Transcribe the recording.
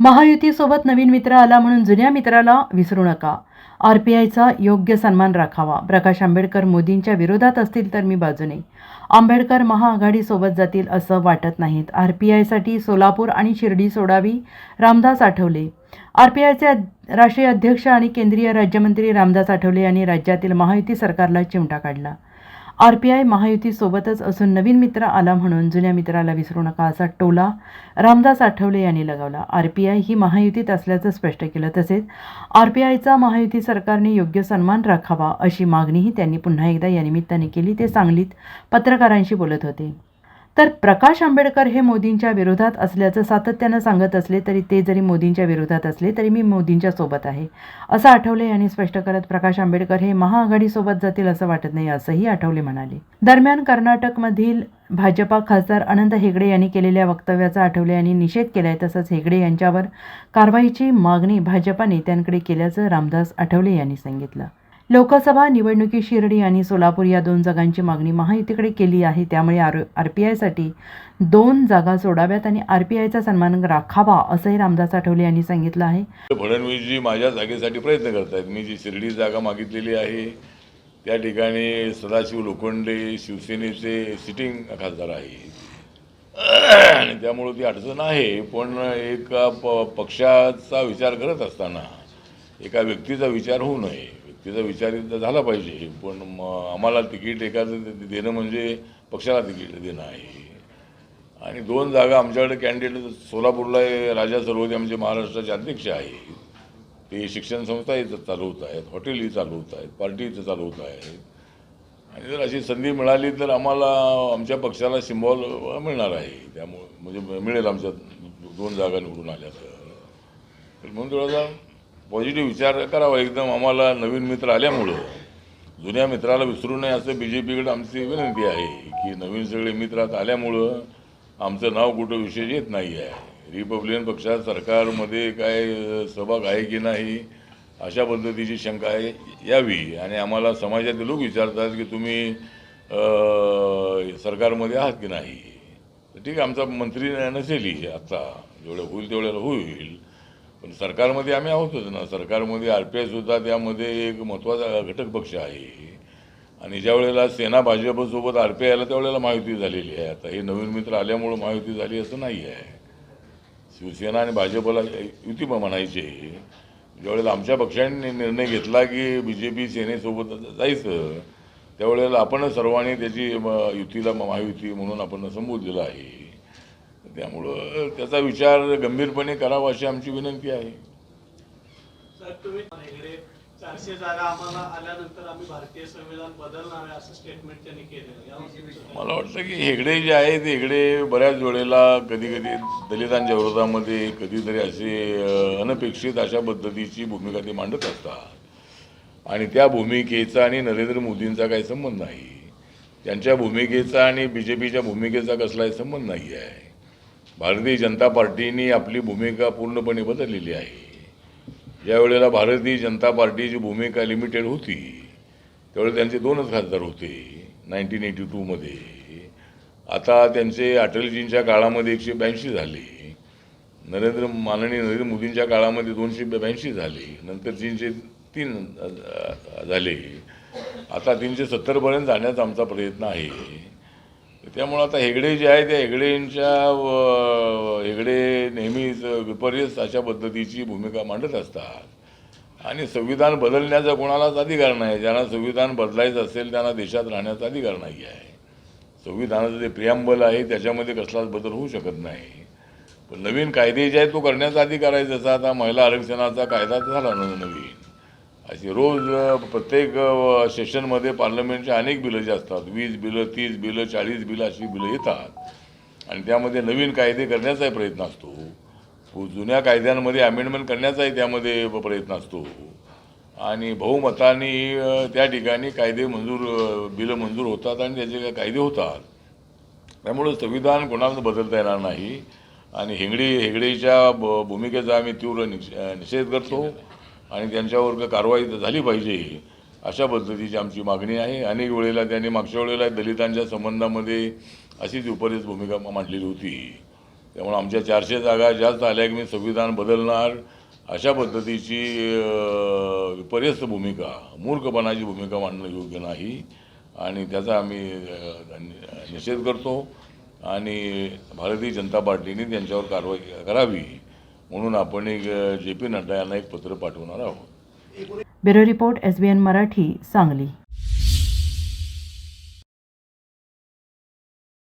महायुतीसोबत नवीन मित्र आला म्हणून जुन्या मित्राला विसरू नका. आर पी आयचा योग्य सन्मान राखावा. प्रकाश आंबेडकर मोदींच्या विरोधात असतील तर मी बाजूने आंबेडकर महाआघाडीसोबत जातील असं वाटत नाहीत. आर पी आयसाठी सोलापूर आणि शिर्डी सोडावी रामदास आठवले. आर पी आयचे राष्ट्रीय अध्यक्ष आणि केंद्रीय राज्यमंत्री रामदास आठवले यांनी राज्यातील महायुती सरकारला चिमटा काढला. आर पी आय महायुतीसोबतच असून नवीन मित्र आला म्हणून जुन्या मित्राला विसरू नका असा टोला रामदास आठवले यांनी लगावला. आर पी आय ही महायुतीत असल्याचं स्पष्ट केलं. तसेच आर पी आयचा महायुती सरकारने योग्य सन्मान राखावा अशी मागणीही त्यांनी पुन्हा एकदा या निमित्ताने केली. ते सांगलीत पत्रकारांशी बोलत होते. तर प्रकाश आंबेडकर हे मोदींच्या विरोधात असल्याचं सातत्यानं सांगत असले तरी ते जरी मोदींच्या विरोधात असले तरी मी मोदींच्या सोबत आहे असं आठवले यांनी स्पष्ट करत प्रकाश आंबेडकर हे महाआघाडीसोबत जातील असं वाटत नाही असंही आठवले म्हणाले. दरम्यान कर्नाटकमधील भाजपा खासदार अनंत हेगडे यांनी केलेल्या वक्तव्याचा आठवले यांनी निषेध केलाय तसंच हेगडे यांच्यावर कारवाईची मागणी भाजपा नेत्यांकडे केल्याचं रामदास आठवले यांनी सांगितलं. लोकसभा निवडणुकी शिर्डी आणि सोलापूर या दोन जागांची मागणी महायुतीकडे केली आहे. त्यामुळे आर आर पी आयसाठी दोन जागा सोडाव्यात आणि आर पी आयचा सन्मान राखावा असंही रामदास आठवले यांनी सांगितलं आहे. फडणवीसजी माझ्या जागेसाठी प्रयत्न करत आहेत मी जी शिर्डी जागा मागितलेली आहे त्या ठिकाणी सदाशिव लोखंडे शिवसेनेचे सिटिंग खासदार आहे. आणि त्यामुळं ती अडचण आहे पण एका प पक्षाचा विचार करत असताना एका व्यक्तीचा विचार होऊ नये. तिचा विचार झाला पाहिजे. पण आम्हाला तिकीट एखादं देणं म्हणजे पक्षाला तिकीट देणं आहे. आणि दोन जागा आमच्याकडे कॅन्डिडेट सोलापूरला हे राजा सर्वोदय आमचे महाराष्ट्राचे अध्यक्ष आहेत. ते शिक्षण संस्था इथं चालवत आहेत हॉटेलही चालवत आहेत पार्टी इथं चालवत आहेत. आणि जर अशी संधी मिळाली तर आम्हाला आमच्या पक्षाला सिम्बॉल मिळणार आहे. त्यामुळे म्हणजे मिळेल आमच्या दोन जागा निवडून आल्या तर. तर म्हणून थोडासा पॉझिटिव्ह विचार करावा. एकदम आम्हाला नवीन मित्र आल्यामुळं. जुन्या मित्राला विसरू नये असं बी जे पीकडे आमची विनंती आहे की नवीन सगळे मित्र आता आल्यामुळं आमचं नाव कुठं विशेष येत नाही आहे रिपब्लिकन पक्षात सरकारमध्ये काय सहभाग आहे की नाही अशा पद्धतीची शंका आहे यावी. आणि आम्हाला समाजातील लोक विचारतात की तुम्ही सरकारमध्ये आहात की नाही? तर ठीक आहे आमचा मंत्री नसेल आत्ता जेवढं होईल तेवढ्याला होईल. पण सरकारमध्ये आम्ही आहोतच ना. सरकारमध्ये आर पी आयसुद्धा त्यामध्ये एक महत्त्वाचा घटक पक्ष आहे. आणि ज्या वेळेला सेना भाजपसोबत आर पी आयला त्यावेळेला महायुती झालेली आहे. आता हे नवीन मित्र आल्यामुळं महायुती झाली असं नाही आहे. शिवसेना आणि भाजपला युती म्हणायचे ज्यावेळेला आमच्या पक्षाने निर्णय घेतला की बी जे पी सेनेसोबत जायचं त्यावेळेला आपण सर्वांनी त्याची युतीला महायुती म्हणून आपण संबोधलेलं आहे. त्यामुळं त्याचा विचार गंभीरपणे करावा अशी आमची विनंती आहे. साहेब तुम्ही इकडे चारशे जागा आम्हाला आल्यानंतर आम्ही भारतीय संविधान बदलणार आहे असं स्टेटमेंट त्यांनी केलेलं यावर तुमचं काय? मला वाटतं की हेगडे जे आहे ते हेगडे बऱ्याच वेळेला कधी कधी दलितांच्या विरोधामध्ये कधीतरी असे अनपेक्षित अशा पद्धतीची भूमिका ते मांडत असतात. आणि त्या भूमिकेचा आणि नरेंद्र मोदींचा काही संबंध नाही. त्यांच्या भूमिकेचा आणि बी जे पीच्या भूमिकेचा कसलाही संबंध नाही आहे भारतीय जनता पार्टीने आपली भूमिका पूर्णपणे बदललेली आहे. ज्या वेळेला भारतीय जनता पार्टीची भूमिका लिमिटेड होती त्यावेळी त्यांचे दोनच खासदार होते नाईन्टीन एटी टूमध्ये आता त्यांचे अटलजींच्या काळामध्ये एकशे ब्याऐंशी झाले. नरेंद्र माननीय नरेंद्र मोदींच्या काळामध्ये दोनशे ब्याऐंशी झाले. नंतर तीनशे तीन झाले. आता तीनशे सत्तरपर्यंत जाण्याचा आमचा प्रयत्न आहे. त्यामुळं आता हेगडे जे आहे त्या हेगडेंच्या व- हेगडे नेहमीच विपर्यस्त अशा पद्धतीची भूमिका मांडत असतात. आणि संविधान बदलण्याचा कोणालाच अधिकार नाही. ज्यांना संविधान बदलायचं असेल त्यांना देशात राहण्याचा अधिकार नाही आहे. संविधानाचं जे प्रियांबल आहे त्याच्यामध्ये कसलाच बदल होऊ शकत नाही. पण नवीन कायदे जे आहेत तो करण्याचा अधिकार आहे. जसा आता महिला आरक्षणाचा कायदा झाला नवीन. अशी रोज प्रत्येक सेशनमध्ये पार्लमेंटचे अनेक बिलं जे असतात वीस बिलं तीस बिलं चाळीस बिलं अशी बिलं येतात. आणि त्यामध्ये नवीन कायदे करण्याचाही प्रयत्न असतो. जुन्या कायद्यांमध्ये अमेंडमेंट करण्याचाही त्यामध्ये प्रयत्न असतो. आणि बहुमताने त्या ठिकाणी कायदे मंजूर बिलं मंजूर होतात आणि त्याचे काय कायदे होतात. त्यामुळं संविधान कोणाला बदलता येणार नाही. आणि हिंगडी हेगडेच्या ब- भूमिकेचा आम्ही तीव्र निषेध करतो. आणि त्यांच्यावर काय कारवाई झाली पाहिजे. अशा पद्धतीची आमची मागणी आहे. अनेक वेळेला त्यांनी मागच्या वेळेला दलितांच्या संबंधामध्ये अशीच विपरीत भूमिका मांडलेली होती. त्यामुळे आमच्या चारशे जागा जास्त आल्या की मी संविधान बदलणार अशा पद्धतीची विपर्यस्त भूमिका मूर्खपणाची भूमिका मांडणं योग्य नाही. आणि त्याचा आम्ही निषेध करतो. आणि भारतीय जनता पार्टीने त्यांच्यावर कारवाई करावी. म्हणून आपण एक जे पी नड्डा यांना एक पत्र पाठवणार आहोत. Bureau report S B N Marathi Sangli.